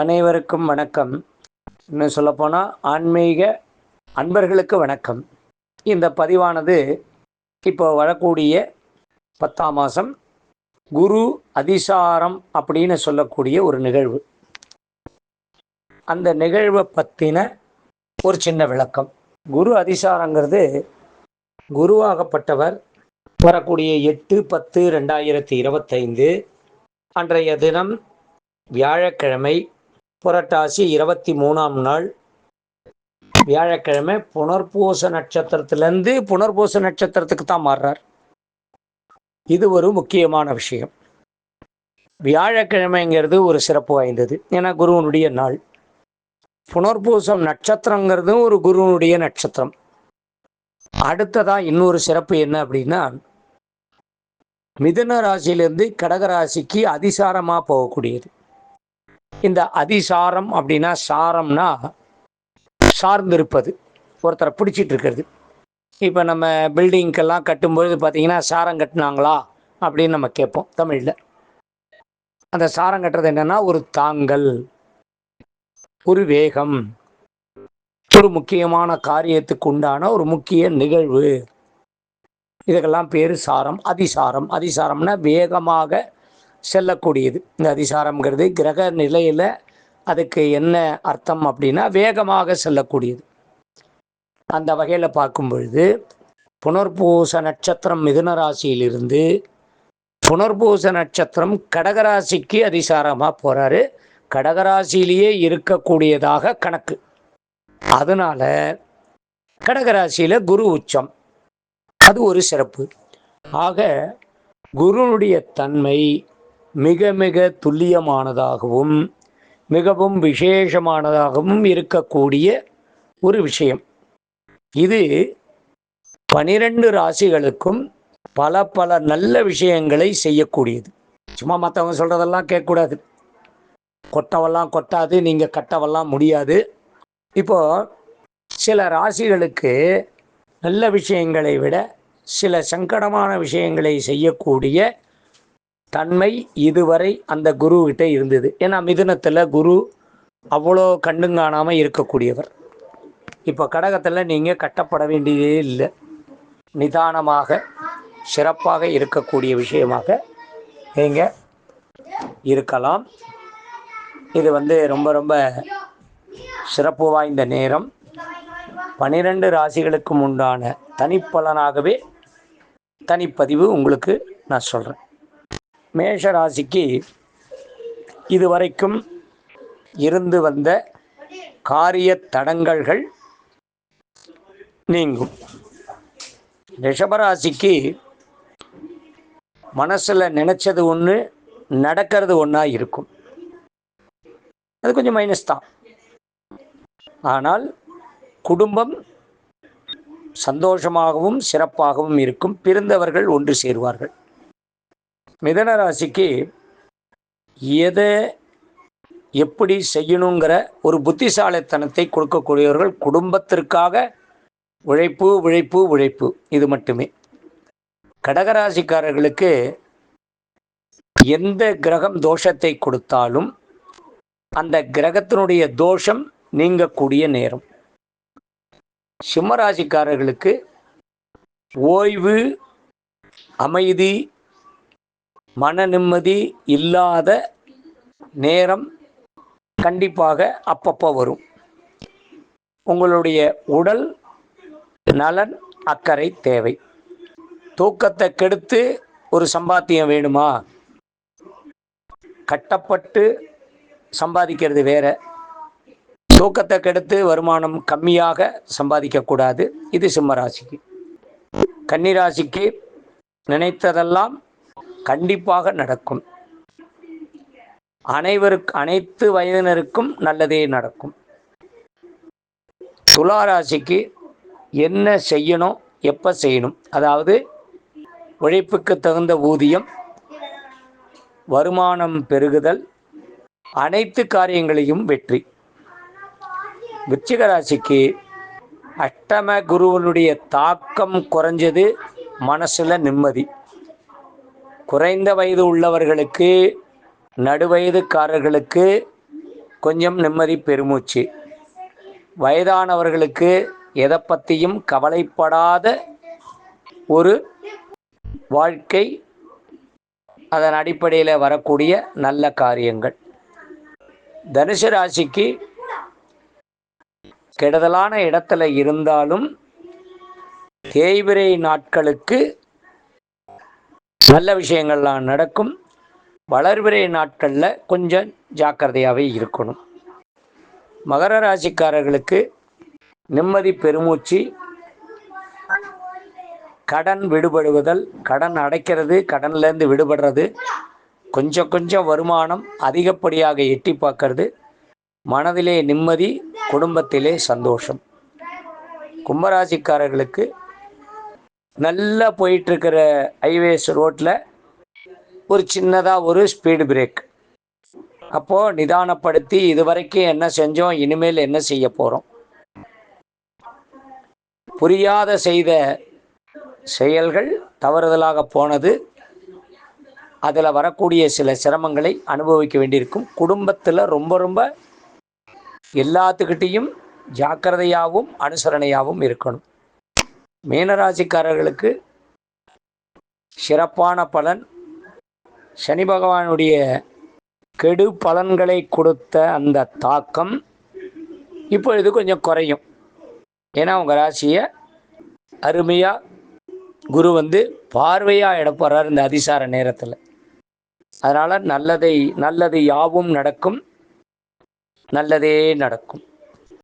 அனைவருக்கும் வணக்கம். இன்னும் சொல்லப்போனால் ஆன்மீக அன்பர்களுக்கு வணக்கம். இந்த பதிவானது இப்போ வரக்கூடிய பத்தாம் மாதம் குரு அதிசாரம் அப்படின்னு சொல்லக்கூடிய ஒரு நிகழ்வு. அந்த நிகழ்வை பற்றின ஒரு சின்ன விளக்கம். குரு அதிசாரங்கிறது குருவாகப்பட்டவர் வரக்கூடிய எட்டு பத்து ரெண்டாயிரத்தி இருபத்தைந்து அன்றைய தினம் வியாழக்கிழமை புரட்டாசி இருபத்தி மூணாம் நாள் வியாழக்கிழமை புனர்பூச நட்சத்திரத்திலேருந்து புனர்பூச நட்சத்திரத்துக்கு தான் மாறுறார். இது ஒரு முக்கியமான விஷயம். வியாழக்கிழமைங்கிறது ஒரு சிறப்பு வாய்ந்தது. ஏன்னா குருவனுடைய நாள். புனர்பூசம் நட்சத்திரங்கிறதும் ஒரு குருவனுடைய நட்சத்திரம். அடுத்ததா இன்னொரு சிறப்பு என்ன அப்படின்னா மிதுன ராசியிலேருந்து கடக ராசிக்கு அதிசாரமாக போகக்கூடியது. இந்த அதிசாரம் அப்படின்னா சாரம்னா சார்ந்திருப்பது. ஒருத்தரை பிடிச்சிட்டு இருக்கிறது இப்போ நம்ம பில்டிங்க்கெல்லாம் கட்டும்பொழுது பார்த்தீங்கன்னா சாரம் கட்டினாங்களா? அப்படின்னு நம்ம கேட்போம் தமிழில். அந்த சாரம் கட்டுறது என்னென்னா ஒரு தாங்கல் ஒரு வேகம் ஒரு முக்கியமான காரியத்துக்கு உண்டான ஒரு முக்கிய நிகழ்வு. இதுக்கெல்லாம் பேர் சாரம் அதிசாரம். அதிசாரம்னா வேகமாக செல்லக்கூடியது. இந்த அதிசாரம்ங்கிறது கிரக நிலையில் அதுக்கு என்ன அர்த்தம் அப்படின்னா வேகமாக செல்லக்கூடியது. அந்த வகையில் பார்க்கும் பொழுது புனர்பூச நட்சத்திரம் மிதுன ராசியிலிருந்து புனர்பூச நட்சத்திரம் கடகராசிக்கு அதிசாரமாக போகிறாரு கடகராசியிலேயே இருக்கக்கூடியதாக கணக்கு. அதனால கடகராசியில் குரு உச்சம். அது ஒரு சிறப்பு. ஆக குருனுடைய தன்மை மிக மிக துல்லியமானதாகவும் மிகவும் விசேஷமானதாகவும் இருக்கக்கூடிய ஒரு விஷயம். இது பனிரெண்டு ராசிகளுக்கும் பல பல நல்ல விஷயங்களை செய்யக்கூடியது. சும்மா மற்றவங்க சொல்கிறதெல்லாம் கேட்கக்கூடாது. கொட்டவெல்லாம் கொட்டாது நீங்கள் கட்டவெல்லாம் முடியாது. இப்போது சில ராசிகளுக்கு நல்ல விஷயங்களை விட சில சங்கடமான விஷயங்களை செய்யக்கூடிய தன்மை இதுவரை அந்த குருக்கிட்ட இருந்தது. ஏன்னா மிதுனத்தில் குரு அவ்வளோ கண்ணும் காணாமல் இருக்கக்கூடியவர். இப்போ கடகத்தில் நீங்கள் கட்டப்பட வேண்டியதே இல்லை. நிதானமாக சிறப்பாக இருக்கக்கூடிய விஷயமாக நீங்கள் இருக்கலாம். இது வந்து ரொம்ப ரொம்ப சிறப்பு வாய்ந்த நேரம். பனிரெண்டு ராசிகளுக்கும் உண்டான தனிப்பலனாகவே தனிப்பதிவு உங்களுக்கு நான் சொல்கிறேன் மேஷ ராசிக்கு இதுவரைக்கும் இருந்து வந்த காரிய தடங்கல்கள் நீங்கும். ரிஷபராசிக்கு மனசில் நினச்சது ஒன்று நடக்கிறது ஒன்றா இருக்கும். அது கொஞ்சம் மைனஸ் தான். ஆனால் குடும்பம் சந்தோஷமாகவும் சிறப்பாகவும் இருக்கும். பிறந்தவர்கள் ஒன்று சேருவார்கள். மிதன ராசிக்கு எதை எப்படி செய்யணுங்கிற ஒரு புத்திசாலித்தனத்தை கொடுக்கக்கூடியவர்கள் குடும்பத்திற்காக உழைப்பு உழைப்பு உழைப்பு. இது மட்டுமே. கடகராசிக்காரர்களுக்கு எந்த கிரகம் தோஷத்தை கொடுத்தாலும் அந்த கிரகத்தினுடைய தோஷம் நீங்கக்கூடிய நேரம். சிம்மராசிக்காரர்களுக்கு ஓய்வு அமைதி மன நிம்மதி இல்லாத நேரம் கண்டிப்பாக அப்பப்போ வரும். உங்களுடைய உடல் நலன் அக்கறை தேவை. தூக்கத்தை கெடுத்து ஒரு சம்பாத்தியம் வேணுமா? கட்டப்பட்டு சம்பாதிக்கிறது வேற. தூக்கத்தை கெடுத்து வருமானம் கம்மியாக சம்பாதிக்கக்கூடாது இது சிம்மராசிக்கு கன்னிராசிக்கு நினைத்ததெல்லாம் கண்டிப்பாக நடக்கும். அனைவருக்கு அனைத்து வயதினருக்கும் நல்லதே நடக்கும். துளாராசிக்கு என்ன செய்யணும் எப்போ செய்யணும்? அதாவது உழைப்புக்கு தகுந்த ஊதியம் வருமானம் பெருகுதல் அனைத்து காரியங்களையும் வெற்றி. விருச்சிக ராசிக்கு அஷ்டம குருவனுடைய தாக்கம் குறைஞ்சது மனசில் நிம்மதி. குறைந்த வயது உள்ளவர்களுக்கு நடுவயதுக்காரர்களுக்கு கொஞ்சம் நிம்மதி பெருமூச்சு. வயதானவர்களுக்கு எதை பற்றியும் கவலைப்படாத ஒரு வாழ்க்கை அதன் அடிப்படையில் வரக்கூடிய நல்ல காரியங்கள். தனுசு ராசிக்கு கெடுதலான இடத்துல இருந்தாலும் தேய்விரை நாட்களுக்கு நல்ல விஷயங்கள்லாம் நடக்கும். வளர்விரை நாட்களில் கொஞ்சம் ஜாக்கிரதையாகவே இருக்கணும். மகர ராசிக்காரர்களுக்கு நிம்மதி பெருமூச்சு கடன் விடுபடுவதல் கடன் அடைக்கிறது கடன்லேருந்து விடுபடுறது கொஞ்சம் கொஞ்சம் வருமானம் அதிகப்படியாக எட்டி பார்க்கறது மனதிலே நிம்மதி குடும்பத்திலே சந்தோஷம். கும்பராசிக்காரர்களுக்கு நல்லா போயிட்டுருக்கிற ஹைவேஸ் ரோட்டில் ஒரு சின்னதாக ஒரு ஸ்பீடு பிரேக் அப்போது நிதானப்படுத்தி இதுவரைக்கும் என்ன செஞ்சோம் இனிமேல் என்ன செய்ய போகிறோம் புரியாத செய்த செயல்கள் தவறுதலாக போனது. அதில் வரக்கூடிய சில சிரமங்களை அனுபவிக்க வேண்டியிருக்கும். குடும்பத்தில் ரொம்ப ரொம்ப எல்லாத்துக்கிட்டேயும் ஜாக்கிரதையாகவும் அனுசரணையாகவும் இருக்கணும். மீனராசிக்காரர்களுக்கு சிறப்பான பலன். சனி பகவானுடைய கெடு பலன்களை கொடுத்த அந்த தாக்கம் இப்பொழுது கொஞ்சம் குறையும். ஏன்னா உங்கள் ராசியை அருமையாக குரு வந்து பார்வையாக இடப்படுறார் இந்த அதிசார நேரத்தில். அதனால் நல்லதை நல்லது யாவும் நடக்கும் நல்லதே நடக்கும்.